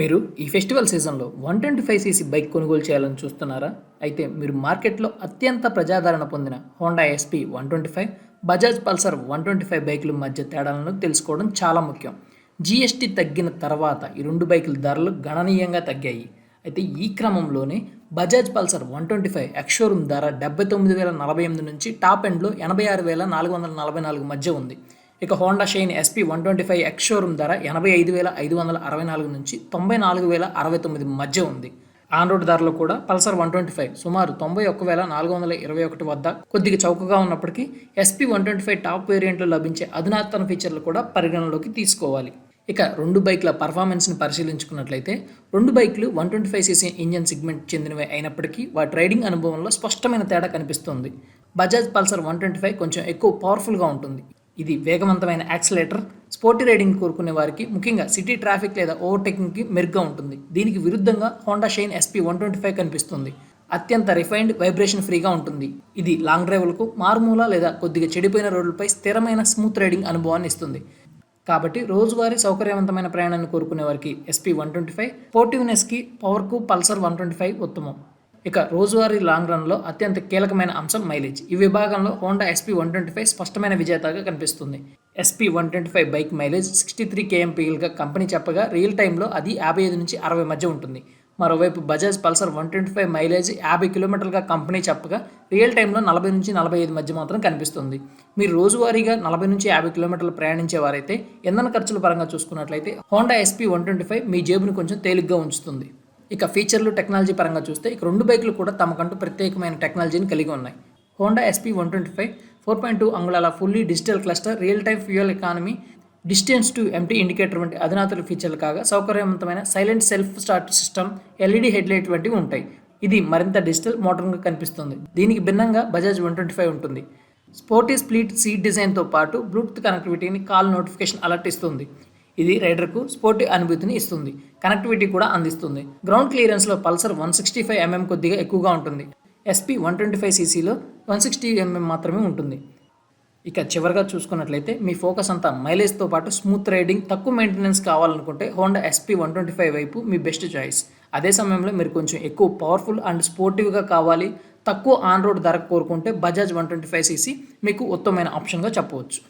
మీరు ఈ ఫెస్టివల్ సీజన్లో one twenty five CC bike కొనుగోలు చేయాలని చూస్తున్నారా? అయితే మీరు మార్కెట్లో అత్యంత ప్రజాదరణ పొందిన Honda SP one twenty five Bajaj Pulsar one twenty five బైకుల మధ్య తేడాలను తెలుసుకోవడం చాలా ముఖ్యం. జీఎస్టీ తగ్గిన తర్వాత ఈ రెండు బైకుల ధరలు గణనీయంగా తగ్గాయి. అయితే ఈ క్రమంలోనే Bajaj Pulsar one twenty five ex showroom ధర డెబ్బై తొమ్మిది వేల నలభై ఎనిమిది నుంచి టాప్ ఎండ్లో ఎనభై ఆరు వేల నాలుగు వందల నలభై నాలుగు మధ్య ఉంది. ఇక Honda Shine SP one twenty five ex showroom ధర ఎనభై ఐదు వేల ఐదు వందల అరవై నాలుగు నుంచి తొంభై నాలుగు వేల అరవై తొమ్మిది మధ్య ఉంది. ఆన్ రోడ్ ధరలో కూడా పల్సర్ వన్ ట్వంటీ ఫైవ్ సుమారు తొంభై ఒక్క వేల నాలుగు వందల ఇరవై ఒకటి వద్ద కొద్దిగా చౌకగా ఉన్నప్పటికీ SP one twenty five top వేరియంట్లో లభించే అధునాతన ఫీచర్లు కూడా పరిగణలోకి తీసుకోవాలి. ఇక రెండు బైక్ల పర్ఫార్మెన్స్ని పరిశీలించుకున్నట్లయితే రెండు బైక్లు one twenty five CC engine segment చెందినవి అయినప్పటికీ వాటి రైడింగ్ అనుభవంలో స్పష్టమైన తేడా కనిపిస్తుంది. Bajaj Pulsar one twenty five కొంచెం ఎక్కువ పవర్ఫుల్గా ఉంటుంది. ఇది వేగవంతమైన యాక్సిలేటర్ స్పోర్టీ రైడింగ్ కోరుకునే వారికి ముఖ్యంగా సిటీ ట్రాఫిక్ లేదా ఓవర్టేకింగ్కి మెరుగ్గా ఉంటుంది. దీనికి విరుద్ధంగా Honda Shine SP one twenty five కనిపిస్తుంది. అత్యంత రిఫైన్డ్ వైబ్రేషన్ ఫ్రీగా ఉంటుంది. ఇది లాంగ్ డ్రైవ్లకు మారుమూల లేదా కొద్దిగా చెడిపోయిన రోడ్లపై స్థిరమైన స్మూత్ రైడింగ్ అనుభవాన్ని ఇస్తుంది. కాబట్టి రోజువారీ సౌకర్యవంతమైన ప్రయాణాన్ని కోరుకునే వారికి ఎస్పీ వన్ ట్వంటీ ఫైవ్ పోర్టివ్నెస్కి పవర్కు పల్సర్ వన్ ట్వంటీ ఫైవ్ ఉత్తమం. ఇక రోజువారీ లాంగ్ రన్లో అత్యంత కీలకమైన అంశం మైలేజ్. ఈ విభాగంలో Honda SP one twenty five స్పష్టమైన విజేతగా కనిపిస్తుంది. SP one twenty five bike mileage sixty three కేఎంపీఎల్గా company చెప్పగా రియల్ టైంలో అది యాభై ఐదు నుంచి అరవై మధ్య ఉంటుంది. మరోవైపు Bajaj Pulsar one twenty five mileage యాభై కిలోమీటర్లుగా కంపెనీ చెప్పగా రియల్ టైంలో నలభై నుంచి నలభై ఐదు మధ్య మాత్రం కనిపిస్తుంది. మీరు రోజువారీగా నలభై నుంచి యాభై కిలోమీటర్లు ప్రయాణించేవారైతే ఇంధన ఖర్చుల పరంగా చూసుకున్నట్లయితే Honda SP one twenty five మీ జేబును కొంచెం తేలిగ్గా ఉంచుతుంది. ఇక ఫీచర్లు టెక్నాలజీ పరంగా చూస్తే ఇక రెండు బైకులు కూడా తమకంటూ ప్రత్యేకమైన టెక్నాలజీని కలిగి ఉన్నాయి. Honda SP one twenty five four point two అంగుళాల fully digital cluster real time fuel economy distance to empty indicator వంటి అధునాతుల ఫీచర్లు కాగా సౌకర్యవంతమైన silent self start system LED headlight వంటివి ఉంటాయి. ఇది మరింత డిజిటల్ మోడర్న్గా కనిపిస్తుంది. దీనికి భిన్నంగా బజాజ్ వన్ ట్వంటీ ఫైవ్ ఉంటుంది స్పోర్టీ స్ప్లిట్ సీట్ డిజైన్తో పాటు బ్లూటూత్ కనెక్టివిటీని కాల్ నోటిఫికేషన్ అలర్ట్ ఇస్తుంది. ఇది రైడర్కు స్పోర్టి అనుభూతిని ఇస్తుంది. కనెక్టివిటీ కూడా అందిస్తుంది. గ్రౌండ్ క్లియరెన్స్లో Pulsar one sixty five MM కొద్దిగా ఎక్కువగా ఉంటుంది. ఎస్పీ వన్ ట్వంటీ ఫైవ్ సీసీలో వన్ సిక్స్టీ ఎంఎం మాత్రమే ఉంటుంది. ఇక చివరిగా చూసుకున్నట్లయితే మీ ఫోకస్ అంతా మైలేజ్తో పాటు స్మూత్ రైడింగ్ తక్కువ మెయింటెనెన్స్ కావాలనుకుంటే Honda SP one twenty five వైపు మీ బెస్ట్ చాయిస్. అదే సమయంలో మీరు కొంచెం ఎక్కువ పవర్ఫుల్ అండ్ స్పోర్టివ్గా కావాలి. తక్కువ ఆన్ రోడ్ ధర కోరుకుంటే Bajaj one twenty five CC మీకు ఉత్తమమైన ఆప్షన్గా చెప్పవచ్చు.